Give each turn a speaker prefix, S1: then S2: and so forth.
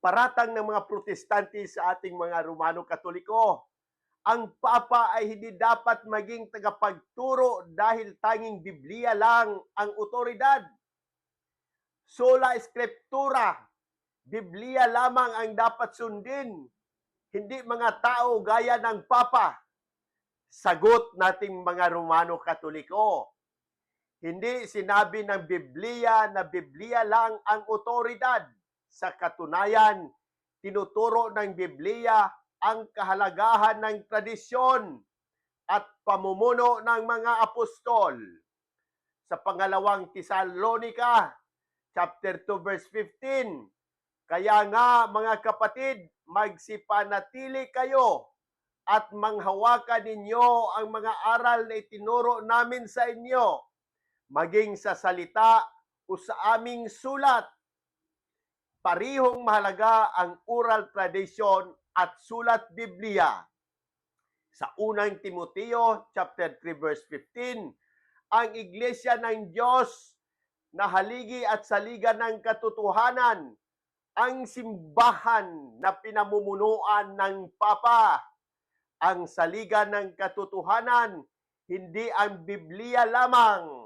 S1: paratang ng mga protestante sa ating mga Romano Katoliko. Ang Papa ay hindi dapat maging tagapagturo dahil tanging Biblia lang ang otoridad. Sola Scriptura, Biblia lamang ang dapat sundin, hindi mga tao gaya ng Papa. Sagot nating mga Romano Katoliko. Hindi sinabi ng Biblia na Biblia lang ang otoridad. Sa katunayan, tinuturo ng Biblia ang kahalagahan ng tradisyon at pamumuno ng mga apostol. Sa pangalawang Tesalonika, chapter 2 verse 15, Kaya nga mga kapatid, magsipanatili kayo at manghawakan ninyo ang mga aral na itinuro namin sa inyo, maging sa salita o sa aming sulat. Parihong mahalaga ang oral tradition at sulat Biblia. Sa unang Timoteo chapter 3 verse 15, ang iglesia ng Diyos na haligi at saligan ng katotohanan, ang simbahan na pinamumunuan ng Papa, ang saligan ng katotohanan, hindi ang Biblia lamang.